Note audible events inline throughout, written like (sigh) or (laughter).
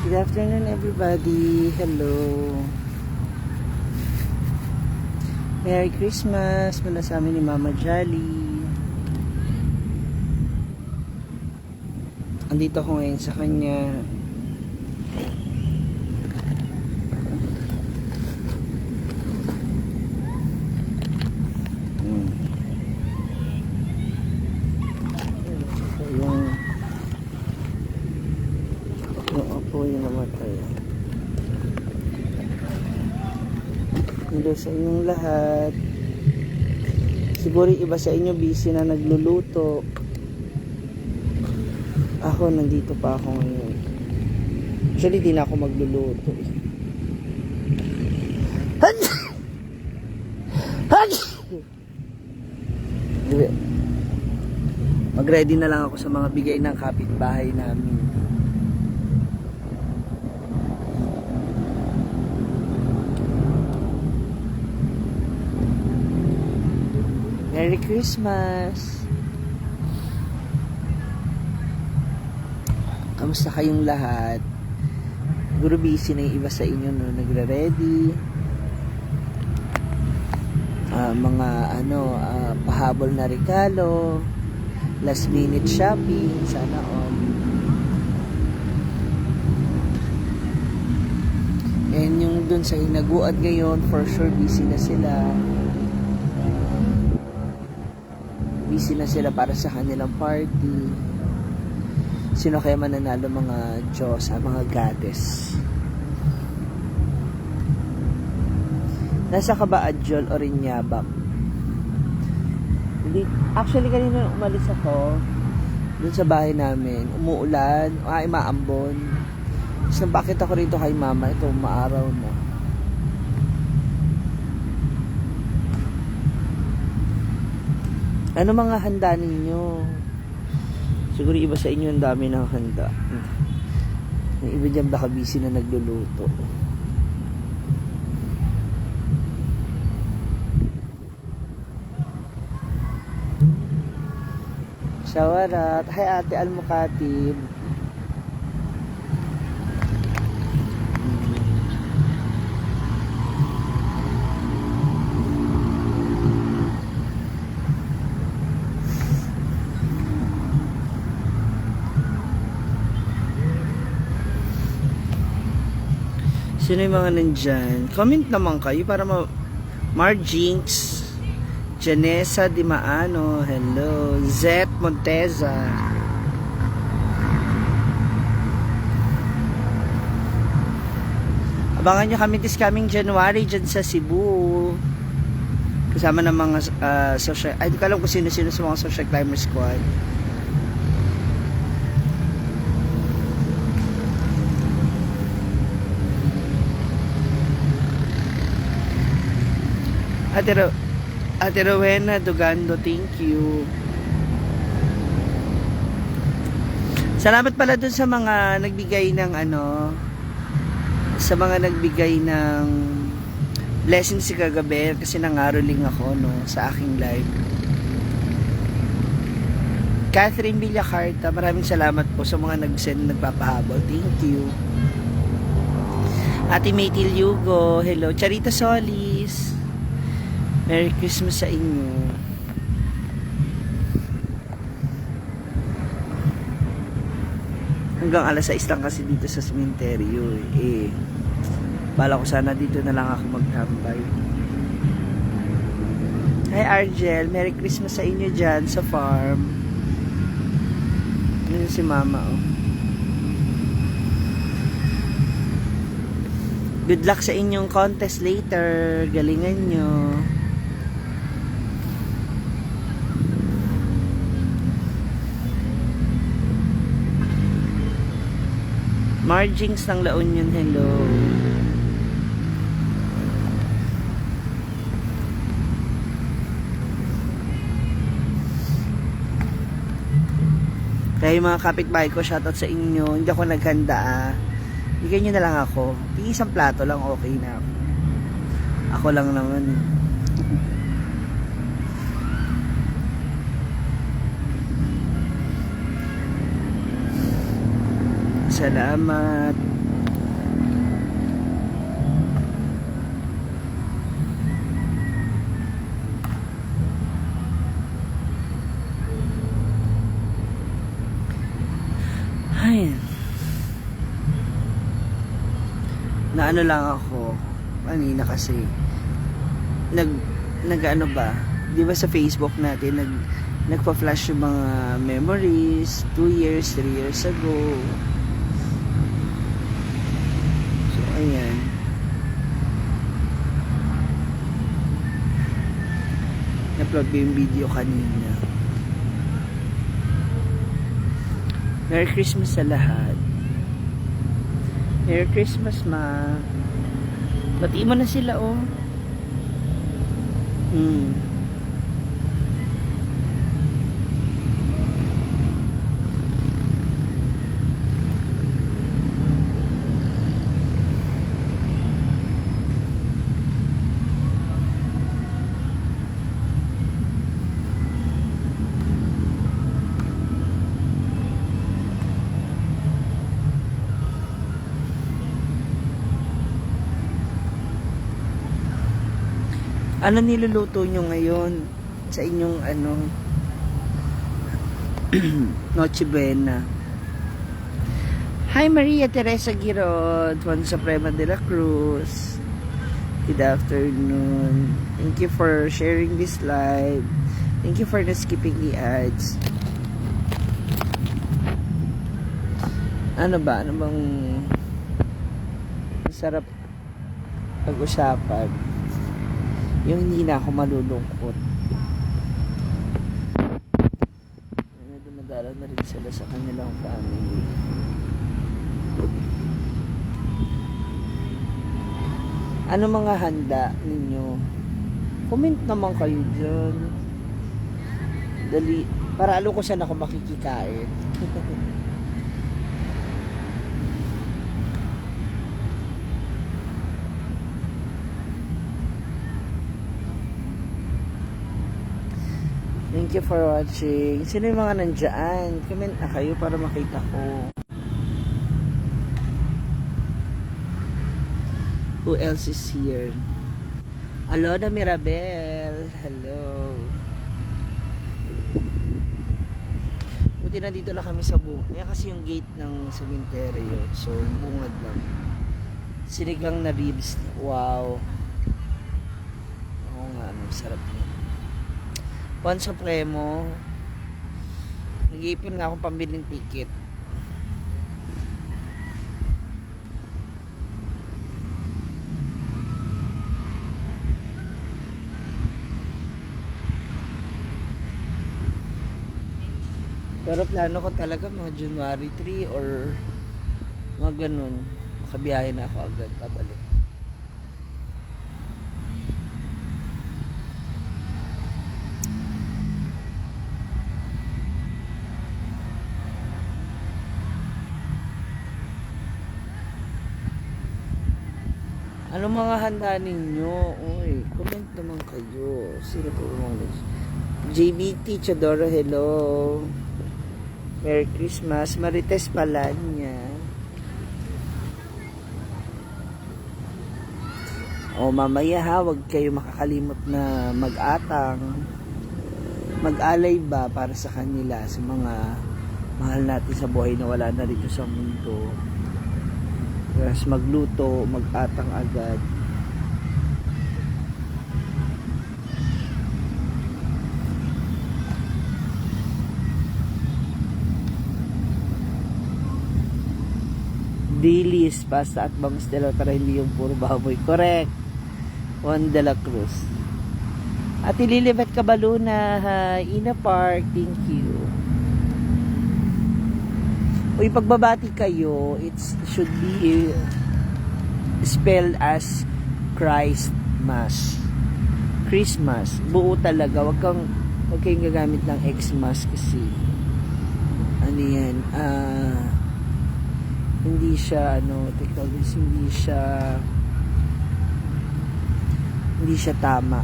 Good afternoon everybody. Hello. Merry Christmas mula sa amin ni Mama Jolly. Andito ako ngayon sa kanya. Hmm. Ito yung yung apo yung namatay. Hello sa inyong lahat. Siguro iba sa inyo busy na nagluluto. Ako, nandito pa ako ngayon. Actually, di na ako magluluto. Mag-ready na lang ako sa mga bigay ng kapitbahay namin. Merry Christmas! Kamusta kayong lahat? Siguro busy na yung iba sa inyo no, nagre-ready. Ah, mga ano, ah, pahabol na regalo, last minute shopping, sana all. And yung dun sa hinaguan ngayon, for sure busy na sila. Busy na sila para sa kanilang party. Sino kaya mananalo mga Diyos, ah, mga goddess? Nasa ka ba Adjol o Rinyabak? Actually kanina umalis ako, dun sa bahay namin, umuulan, ay maambon. So, bakit ako rito kay mama? Ito, maaraw na. Ano mga handa ninyo? Siguro iba sa inyo ang dami ng handa. Yung iba dyan baka busy na nagluluto. Shawarat. Hi ate Almukatib. Sino yung mga nandyan? Comment naman kayo para ma... Marjinx, Janessa Di Maano, hello. Zet Monteza. Abangan nyo kami this coming January dyan sa Cebu. Kasama ng mga uh, social... Ay, di ko alam kung sino-sino sa mga social climber squad. Ate, Ro Ate Rowena Dugando, thank you. Salamat pala dun sa mga nagbigay ng ano, sa mga nagbigay ng blessing si kagabi kasi nangaroling ako no, sa aking live. Catherine Villacarta, maraming salamat po sa mga nag-send nagpapahabol. Thank you. Ate Maytil Yugo, hello. Charita Solis, Merry Christmas sa inyo. Hanggang alas 6 lang kasi dito sa cementerio eh. eh. Bala ko sana dito na lang ako magtambay. Hi Argel, Merry Christmas sa inyo dyan sa farm. Yun si mama oh. Good luck sa inyong contest later. Galingan nyo. Margings ng La Union, hello. Kaya yung mga kapitbahay ko, shoutout sa inyo. Hindi ako naghanda ah. Bigyan nyo na lang ako. Isang plato lang, okay na. Ako lang naman. eh. Salamat. Ay. Naano lang ako kanina kasi nag nagano ba? 'Di ba sa Facebook natin nag nagpa-flash yung mga memories 2 years, 3 years ago. Ayan. Na-upload ko yung video kanina. Merry Christmas sa lahat. Merry Christmas, ma. Batiin mo na sila, oh. Hmm. Ano niluluto nyo ngayon sa inyong ano (clears throat) Noche Buena? Hi Maria Teresa Girod Juan Suprema de la Cruz Good afternoon Thank you for sharing this live Thank you for not skipping the ads Ano ba? Ano bang masarap pag-usapan? Yung hindi na ako malulungkot. Ano, dumadala na rin sila sa kanilang family. Ano mga handa ninyo? Comment naman kayo dyan. Dali. Para alam ko saan ako makikikain. (laughs) Thank you for watching. Sino yung mga nandyan? Comment na kayo para makita ko. Who else is here? Alona Mirabel. Hello. Buti na dito lang kami sa bungad. Yan kasi yung gate ng cemetery. So, bungad lang. Sinigang na ribs. Wow. Oo nga, ano, sarap yun. Juan Supremo. Nag-iipon nga akong pambiling ticket. Pero plano ko talaga mga January 3 or mga ganun. Makabiyahe na ako agad pabalik. Ano mga handa ninyo? Uy, comment naman kayo. Sino po mga JBT Chadoro, hello. Merry Christmas. Marites Palanya. O mamaya ha, wag kayo makakalimot na mag-atang. Mag-alay ba para sa kanila, sa mga mahal natin sa buhay na wala na dito sa mundo. Tapos magluto, mag-atang agad. Dilis, pasta at bangus de la para hindi yung puro baboy. Correct. Juan de la Cruz. At ililibat ka baluna ha. Ina Park, thank you. O pagbabati kayo, it should be spelled as Christ Mass. Christmas. Buo talaga. Wag kang wag kayong gagamit ng Xmas kasi ano yan, ah hindi siya ano, technology, hindi siya hindi siya tama.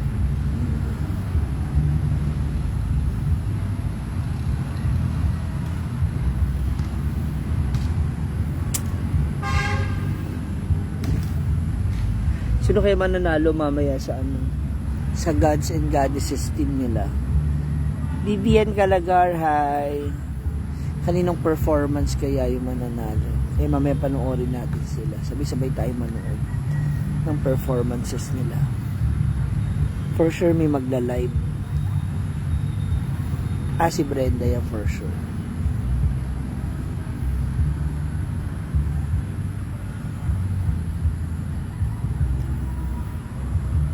Sino kaya mananalo mamaya sa ano? Sa gods and goddesses team nila. Vivian Galagar, hi. kaninong performance kaya yung mananalo. Kaya mamaya panoorin natin sila. Sabay-sabay tayo manood ng performances nila. For sure may magla-live. Ah, si Brenda yan for sure.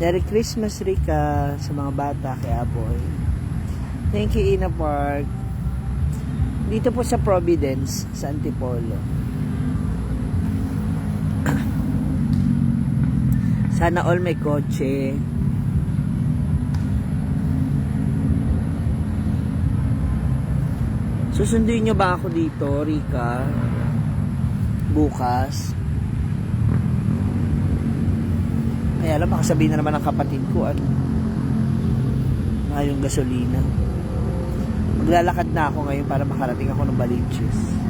Merry Christmas, Rika, sa mga bata kay Aboy. Thank you, Ina Park. Dito po sa Providence, sa Antipolo. Sana all may kotse. Susunduin nyo ba ako dito, Rika? Bukas? Ay, alam, makasabihin na naman ng kapatid ko, ano? Mahal yung gasolina. Maglalakad na ako ngayon para makarating ako ng Balinches.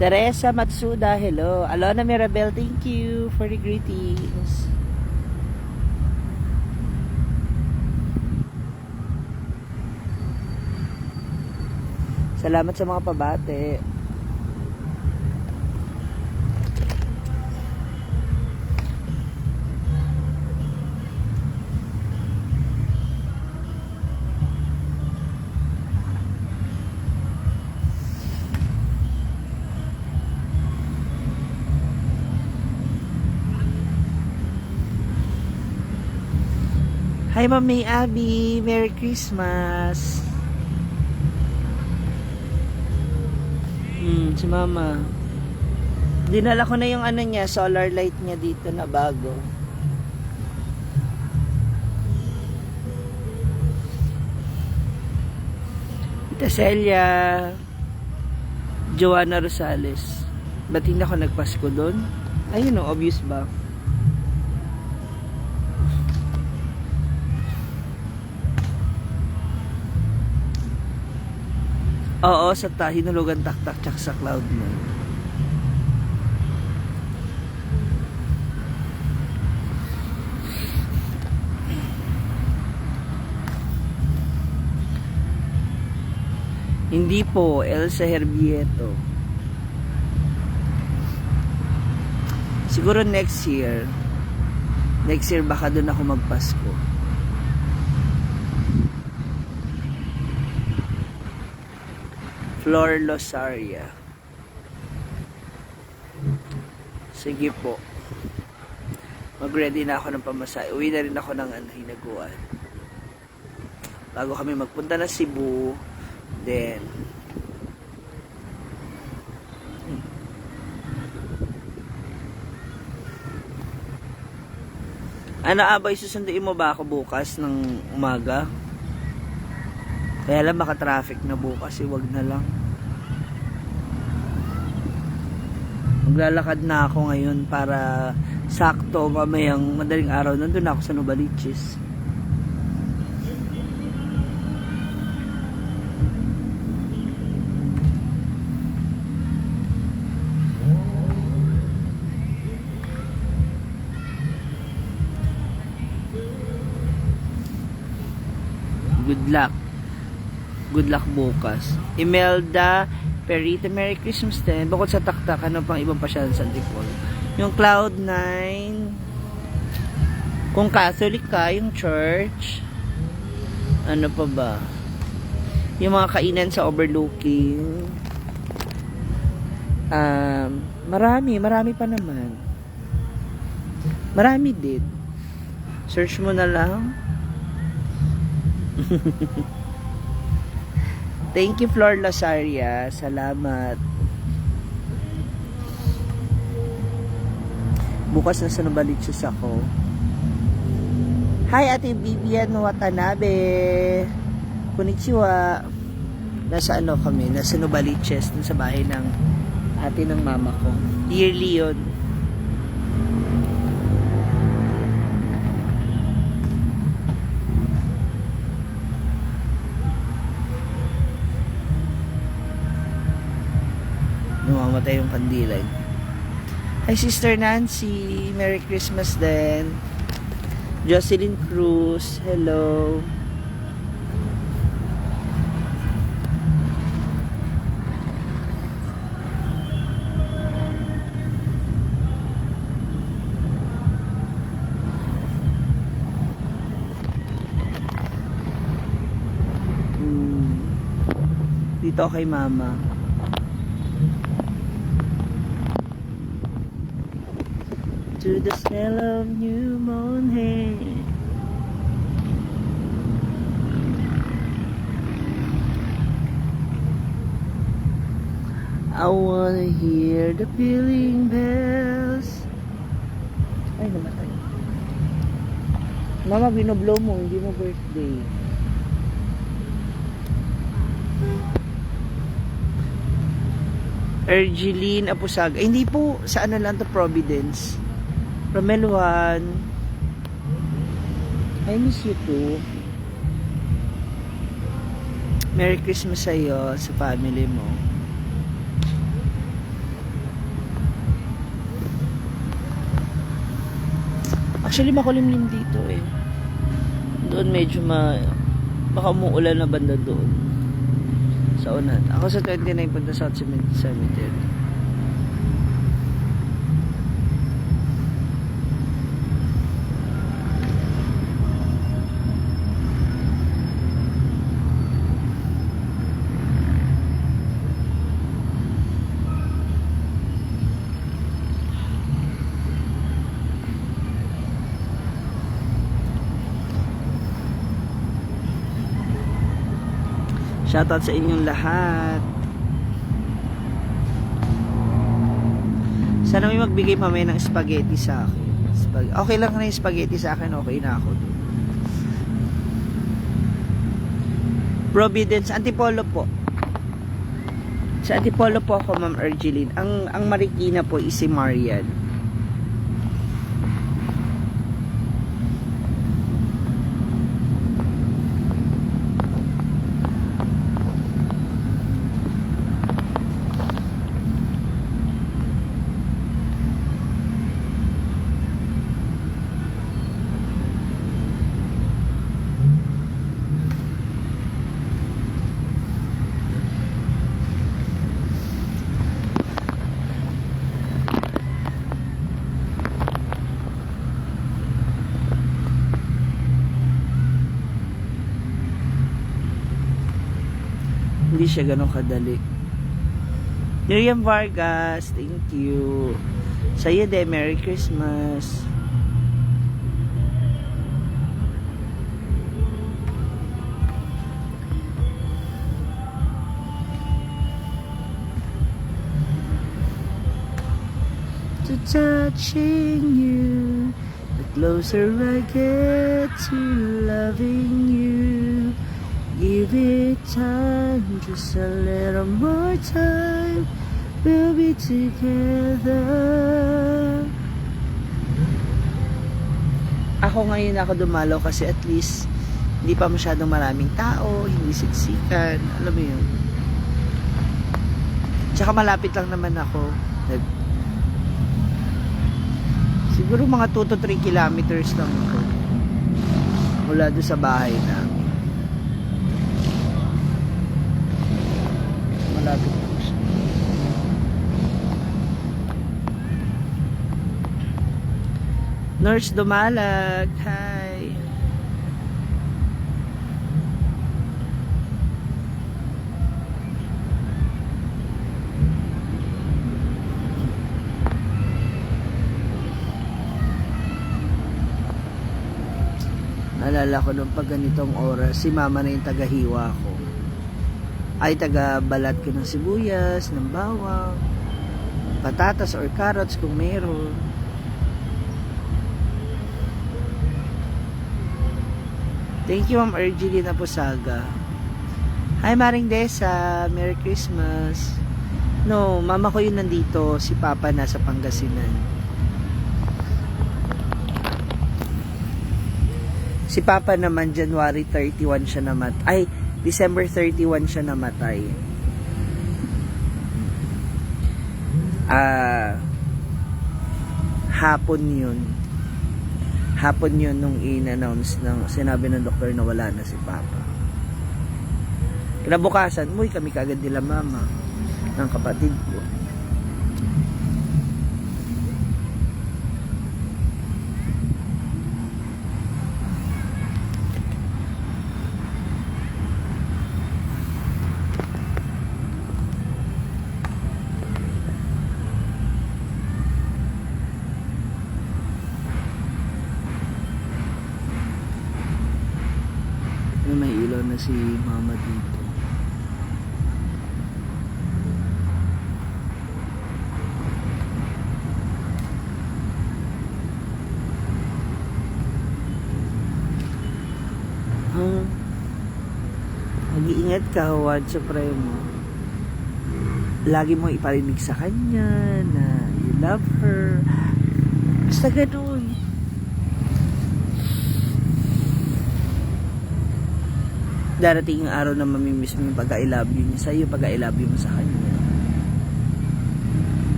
Teresa Matsuda, hello. Alona Mirabel, thank you for the greetings. Salamat sa mga pabate. Hi, Mami Abby. Merry Christmas. Hmm, si Mama. Dinala ko na yung ano niya, solar light niya dito na bago. Tita Celia, Joanna Rosales. Ba't hindi ako nagpasko doon? Ayun o, obvious ba? Oo, sa ta, hinulugan taktak tsaka sa cloud mo. Hindi po, Elsa Herbieto. Siguro next year. Next year baka doon ako magpasko. Flor Losaria. Sige po. Mag-ready na ako ng pamasahe. Uwi na rin ako ng ano, hinaguan. Bago kami magpunta na Cebu, then Ano abay susunduin mo ba ako bukas ng umaga? Kaya lang baka traffic na bukas, eh, wag na lang. Maglalakad na ako ngayon para sakto mamayang madaling araw nandun ako sa Novaliches. Good luck. Good luck bukas. Imelda Perita, Merry Christmas din. Bukod sa taktak, ano pang ibang pasyalan sa Antipolo? Yung Cloud9, kung Catholic ka, yung church, ano pa ba? Yung mga kainan sa overlooking, um, marami, marami pa naman. Marami din. Search mo na lang. (laughs) Thank you, Flor Lasaria. Salamat. Bukas na sa Novaliches ako. Hi, Ate Vivian Watanabe. Konnichiwa. Nasa ano kami? Nasa Novaliches, dun sa bahay ng ate ng mama ko. Yearly yun. Namamatay yung kandilay. Hi, Sister Nancy. Merry Christmas din. Jocelyn Cruz, hello. Hmm. Dito kay mama. To the smell of new mown hay. I wanna hear the pealing bells. Ay, namatay. Mama, binoblow mo, hindi mo birthday. Ergeline Apusaga. Eh, hindi po, sa ano lang to, Providence. Romel Juan. I miss you too. Merry Christmas sa'yo, sa family mo. Actually, makulimlim dito eh. Doon medyo ma... Baka umuulan na banda doon. Sa unan. Ako sa 29 punta sa Cement Cemetery. Shoutout sa inyong lahat. Sana may magbigay mamaya ng spaghetti sa akin. Spag- okay lang na yung spaghetti sa akin, okay na ako dun. Providence, Antipolo po. Sa Antipolo po ako, Ma'am Ergeline. Ang, ang Marikina po is si Marian. Hindi siya ganun kadali. Miriam Vargas, thank you. Sa'yo din, Merry Christmas. To touching you, the closer I get to loving you. Give it time, just a little more time. We'll be together. Ako ngayon ako dumalo kasi at least hindi pa masyadong maraming tao, hindi siksikan, alam mo yun. Tsaka malapit lang naman ako. Siguro mga 2 to 3 kilometers lang ako. Mula doon sa bahay namin. Lang siya. Nurse Dumalag, hi. Naalala ko nung pag ganitong oras, si mama na yung tagahiwa ko ay taga balat ko ng sibuyas, ng bawang, patatas or carrots kung meron. Thank you, Ma'am Ergeline Aposaga. Hi, Maring Desa. Merry Christmas. No, mama ko yun nandito. Si Papa nasa Pangasinan. Si Papa naman, January 31 siya namat. Ay, December 31 siya namatay. Ah, hapon yun. hapon yun nung in-announce ng sinabi ng doktor na wala na si Papa. Kinabukasan, umuwi kami kagad nila mama ng kapatid ko. May may ilaw na si mama dito. Hmm. Mag-iingat ka, Juan Supremo. Lagi mo iparinig sa kanya na you love her. Basta ganun. Darating ang araw na mamimiss mo yung pag-I love you niya sa'yo, pag-I love you mo sa kanya.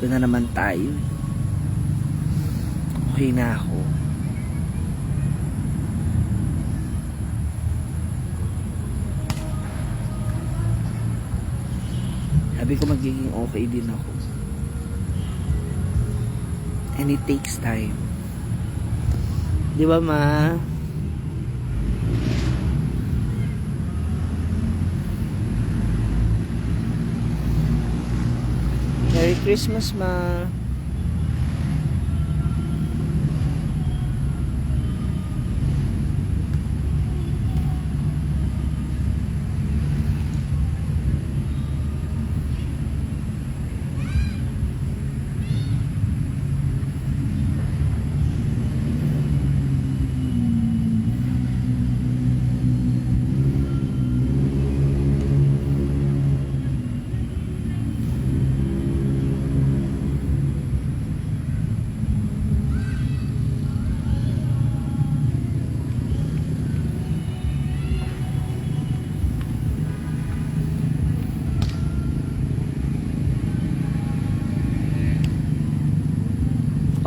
Ito na naman tayo. Okay na ako. Sabi ko magiging okay din ako. And it takes time. Di ba, ma? Merry Christmas, ma.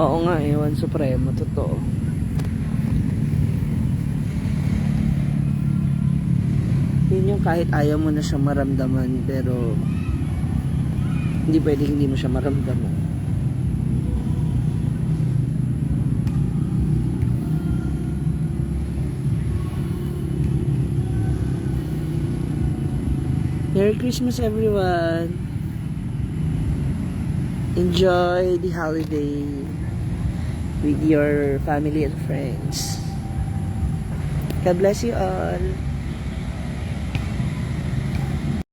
Oo nga, ewan supremo, totoo. Yun yung kahit ayaw mo na siya maramdaman, pero hindi pwedeng hindi mo siya maramdaman. Merry Christmas everyone! Enjoy the holiday with your family and friends. God bless you all.